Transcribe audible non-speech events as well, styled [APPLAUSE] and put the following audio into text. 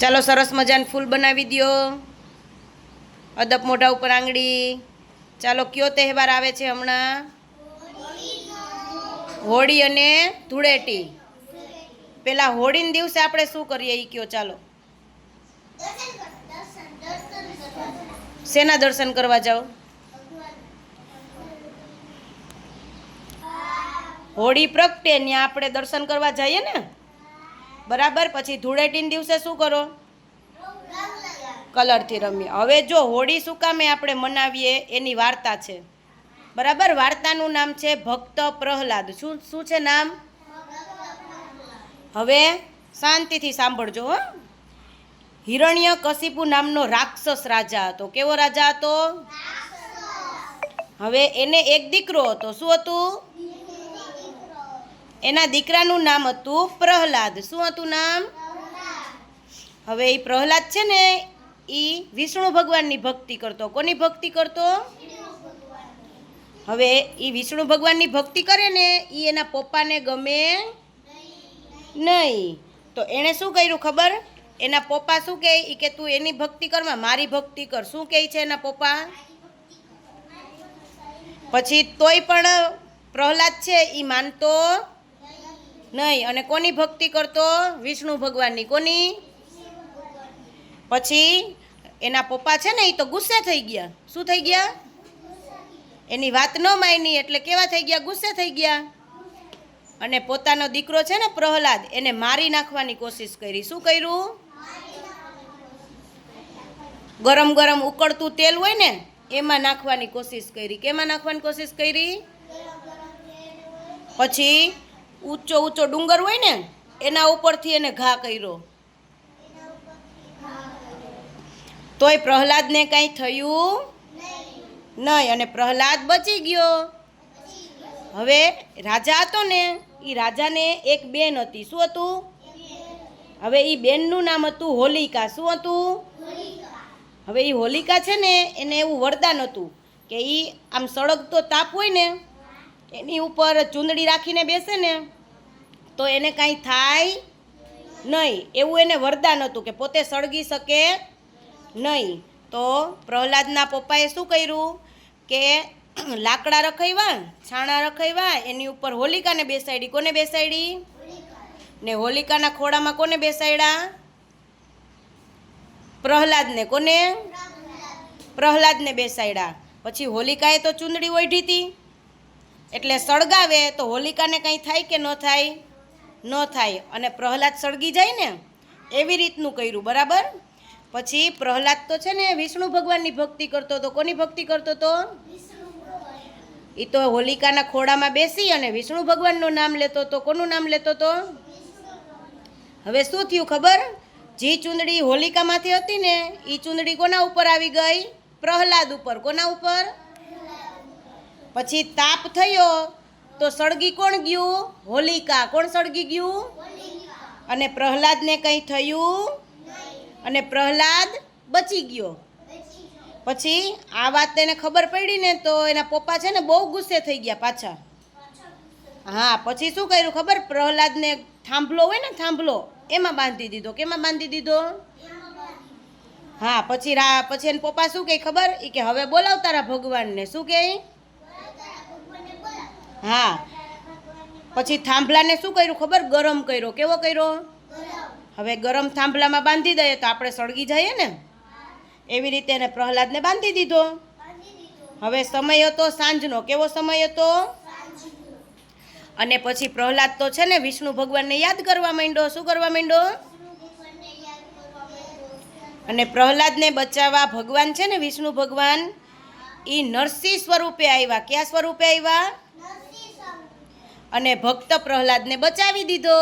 ચાલો સરસ મજાનું ફૂલ બનાવી દ્યો. અદબ મોઢા ઉપર આંગળી. ચાલો કયો તહેવાર આવે છે હમણાં? હોળી અને ધૂળેટી. પેલા હોળીના દિવસે આપણે શું કરીએ એ કયો, ચાલો. શેના દર્શન કરવા જાઓ? હોળી પ્રગટે ત્યાં આપણે દર્શન કરવા જઈએ ને? બરાબર? પછી ધૂળેટીના દિવસે શું કરો? કલરથી રમીએ. હવે જો હોળી શું કામે આપણે મનાવીએ એની વાર્તા છે. બરાબર? વાર્તાનું નામ છે ભક્ત પ્રહલાદ. શું શું છે નામ? હવે શાંતિથી સાંભળજો હો. હિરણ્ય કશિપુ નામનો રાક્ષસ રાજા હતો. કેવો રાજા હતો? હવે એને એક દીકરો હતો. શું હતું? એના દીકરાનું નામ હતું પ્રહલાદ. શું હતું નામ? હવે એ પ્રહલાદ છે ને એ વિષ્ણુ ભગવાનની ભક્તિ કરતો. કોની ભક્તિ કરતો? હવે એ વિષ્ણુ ભગવાનની ભક્તિ કરે ને એ એના પપ્પાને ગમે નહીં. તો એણે શું કર્યું ખબર? એના પપ્પા શું કહે એ કે તું એની ભક્તિ કરમાં, મારી ભક્તિ કર. શું કહે છે એના પપ્પા? પછી તોય પણ પ્રહલાદ છે એ માનતો નહીં, અને કોની ભક્તિ કરતો? વિષ્ણુ ભગવાનની. કોની? પછી એના પપ્પા છે ને એ તો ગુસ્સે થઈ ગયા. શું થઈ ગયા? એની વાત ન માની, એટલે કેવા થઈ ગયા? ગુસ્સે થઈ ગયા. અને પોતાનો દીકરો છે ને, પ્રહલાદ, એને મારી નાખવાની કોશિશ કરી. શું કર્યું? ગરમ ગરમ ઉકળતું તેલ હોય ને, એમાં નાખવાની કોશિશ કરી. કેમાં નાખવાની કોશિશ કરી? પછી ઊંચો ઊંચો ડુંગર હોય ને, એના ઉપરથી એને ઘા કર્યો. તોય પ્રહલાદને કાંઈ થયું નહીં અને પ્રહલાદ બચી ગયો. હવે રાજા હતો ને એ રાજાને એક બેન હતી. શું હતું? હવે એ બેનનું નામ હતું હોલિકા. શું હતું? હવે એ હોલિકા છે ને, એને એવું વરદાન હતું કે એ આમ સળગતો તાપ હોય ને એની ઉપર ચૂંદડી રાખીને બેસે ને, તો એને કાંઈ થાય નહીં. એવું એને વરદાન હતું કે પોતે સળગી શકે નહીં. તો પ્રહલાદના પપ્પાએ શું કર્યું કે [CLEARS THROAT] લાકડા રખાવ્યા છાણા રખાવ્યા એની ઉપર હોલિકાને બેસાડી. કોને બેસાડી? ને હોલિકાના ખોળામાં કોને બેસાડ્યા? પ્રહલાદને. કોને? પ્રહલાદને બેસાડ્યા. પછી હોલિકાએ તો ચૂંદડી ઓઢી હતી. એટલે સળગાવે તો હોલિકાને કંઈ થાય કે ન થાય? ન થાય. અને પ્રહલાદ સળગી જાય ને, એવી રીતનું કર્યું, બરાબર? પછી પ્રહલાદ તો છે ને વિષ્ણુ ભગવાનની ભક્તિ કરતો હતો. કોની ભક્તિ કરતો હતો? એ તો હોલિકાના ખોડામાં બેસી અને વિષ્ણુ ભગવાનનું નામ લેતો હતો. કોનું નામ લેતો હતો? હવે શું થયું ખબર? જે ચૂંદડી હોલિકામાંથી હતી ને એ ચૂંદડી કોના ઉપર આવી ગઈ? પ્રહલાદ ઉપર. કોના ઉપર? પછી તાપ થયો તો સળગી કોણ ગયું? હોલિકા. કોણ સળગી ગયું? અને પ્રહલાદને કંઈ થયું? અને પ્રહલાદ બચી ગયો. પછી આ વાત તેને ખબર પડી ને તો એના પપ્પા છે ને બહુ ગુસ્સે થઈ ગયા પાછા. હા, પછી શું કર્યું ખબર? પ્રહલાદને થાંભલો હોય ને થાંભલો, એમાં બાંધી દીધો. કેમાં બાંધી દીધો? હા, પછી રા, પછી એના પપ્પા શું કહે ખબર? એ કે, હવે બોલાવ તારા ભગવાનને. શું કહે? હા. પછી થાંભલાને શું કર્યું ખબર? ગરમ કર્યો. કેવો કર્યો? હવે ગરમ થાંભલામાં બાંધી દઈએ તો આપણે સળગી જઈએ ને. એવી રીતે એને પ્રહલાદને બાંધી દીધો. હવે સમય હતો સાંજનો. કેવો સમય હતો? અને પછી પ્રહલાદ તો છે ને વિષ્ણુ ભગવાનને યાદ કરવા માંડ્યો. શું કરવા માંડ્યો? અને પ્રહલાદને બચાવવા ભગવાન છે ને વિષ્ણુ ભગવાન એ નરસિંહ સ્વરૂપે આવ્યા. કયા સ્વરૂપે આવ્યા? અને ભક્ત પ્રહલાદને બચાવી દીધો.